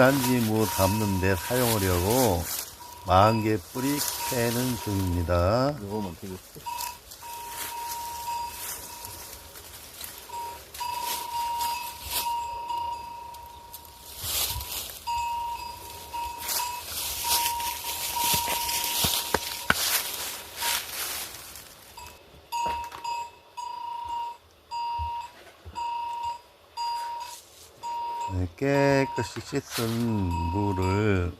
짠지무 담는 데 사용하려고 만개 뿌리 캐는 중입니다. 되겠 네, 깨끗이 씻은 물을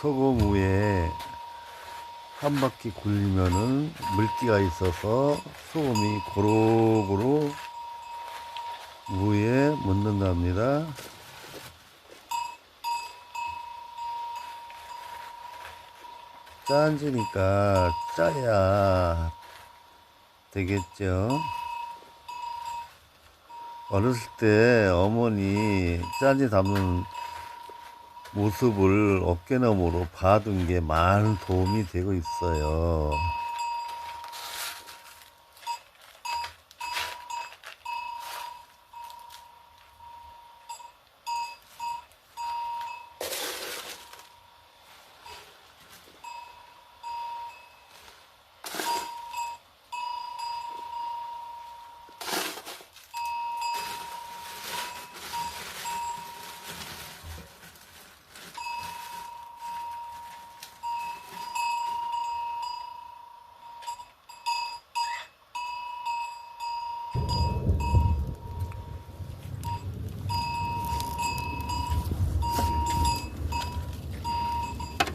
소금 위에 한 바퀴 굴리면은 물기가 있어서 소금이 고루고루 무에 묻는답니다. 짠지니까 짜야 되겠죠. 어렸을 때 어머니 짠지 담는 모습을 어깨너머로 봐둔 게 많은 도움이 되고 있어요.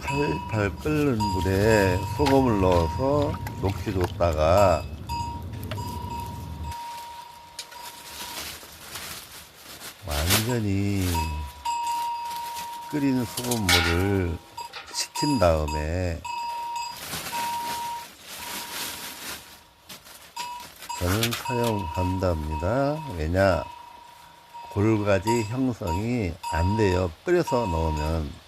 팔팔 끓는 물에 소금을 넣어서 녹여줬다가 완전히 끓이는 소금물을 식힌 다음에 저는 사용한답니다. 왜냐 골가지 형성이 안 돼요. 끓여서 넣으면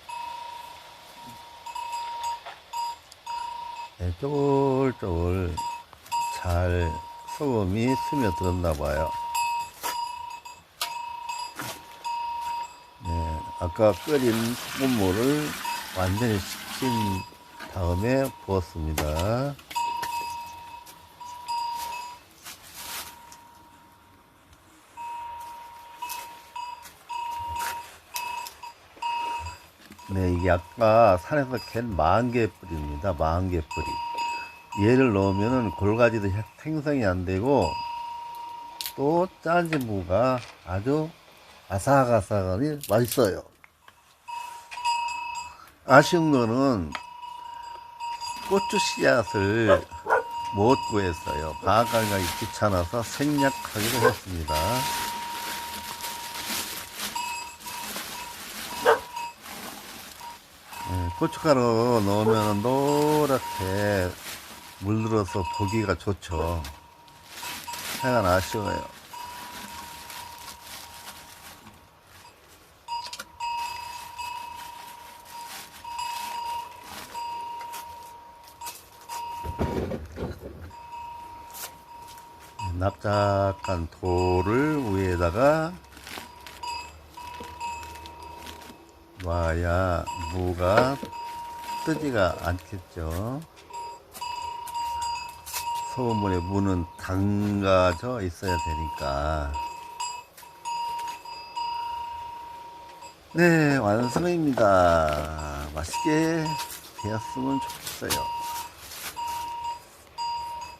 쪼글쪼글 잘 소금이 스며들었나 봐요. 네, 아까 끓인 소금물을 완전히 식힌 다음에 부었습니다. 네, 이게 아까 산에서 캔 만 개 뿌리입니다. 만 개 뿌리. 얘를 넣으면은 골가지도 생성이 안 되고 또 짠지무가 아주 아삭아삭하니 맛있어요. 아쉬운 거는 고추 씨앗을 못 구했어요. 방앗간이 귀찮아서 생략하기로 했습니다. 고춧가루 넣으면 노랗게 물들어서 보기가 좋죠. 하여간 아쉬워요. 납작한 돌을 위에다가 놔야 무가 뜨지가 않겠죠. 소금물에 무는 담가져 있어야 되니까. 네, 완성입니다. 맛있게 되었으면 좋겠어요.